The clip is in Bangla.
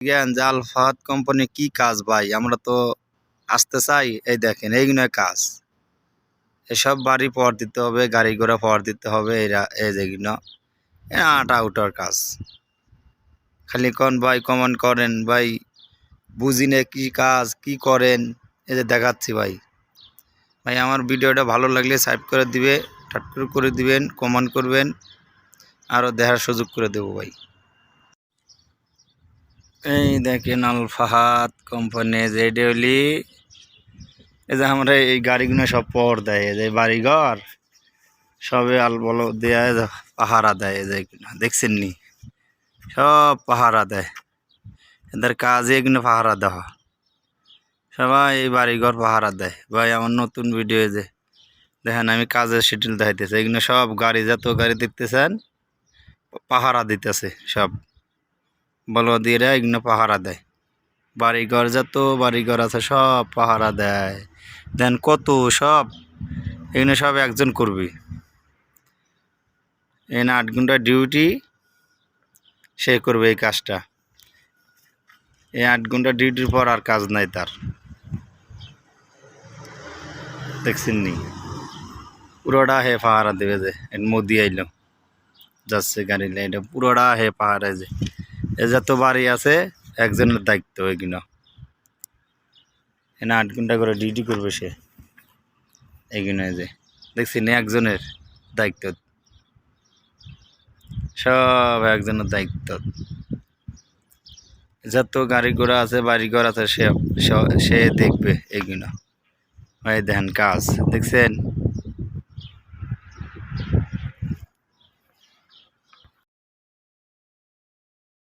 জ্ঞান যে আলফাত কোম্পানি কি কাজ ভাই? আমরা তো আসতে চাই। এই দেখেন এইগুলো কাজ। এসব বাড়ি পাওয়ার দিতে হবে, গাড়ি ঘোড়া পাওয়ার দিতে হবে, এরা এই যেগুলো আটা উঠার কাজ। খালি কোন ভাই কমেন্ট করেন, ভাই বুঝি না কি কাজ, কি করেন? এই যে দেখাচ্ছি ভাই। ভাই, আমার ভিডিওটা ভালো লাগলে সাবস্ক্রাইব করে দিবে টাটকুর করে দিবেন, কমেন্ট করবেন, আরও দেখার সুযোগ করে দেবো ভাই। এই দেখেন আল ফাহাদ কোম্পানি, যে ডেলি এই যে আমরা এই গাড়িগুলো সব পর দেয় যে বাড়িঘর, সবে আল বলো দেয় পাহারা দেয় যে দেখছেন নি? সব পাহারা দেয়। এদের কাজে এগুলো পাহারা দেওয়া। সবাই এই বাড়িঘর পাহারা দেয়। ভাই, আমার নতুন ভিডিও যে, দেখেন আমি কাজের শিডিউল দেখাইতেছি। এগুলো সব গাড়ি, যত গাড়ি দেখতেছেন, পাহারা দিতেছে সব। বলদিরা এগুলো পাহারা দেয়। বাড়িঘর যত বাড়িঘর আছে সব পাহারা দেয়। দেন কত সব, এগুলো সব একজন করবি। এখানে আট ঘণ্টা ডিউটি সে করবে এই কাজটা। এই আট ঘণ্টা ডিউটির পর আর কাজ নাই তার। দেখছেন নি পুরোটা হে পাহারা দেবে যে মোদি আইলো। যাচ্ছে গাড়ি এটা পুরোটা হে পাহারা যে। এ যত বাড়ি আছে, একজনের দায়িত্ব এগুলো। এনে আট ঘণ্টা করে ডিউটি করবে সে। এইগুলো এই যে, দেখছি না একজনের দায়িত্ব। সব একজনের দায়িত্ব। যত গাড়ি ঘোড়া আছে, বাড়ি ঘর আছে, সে স- দেখবে এইগুলো এই দেখেন কাজ। দেখছেন?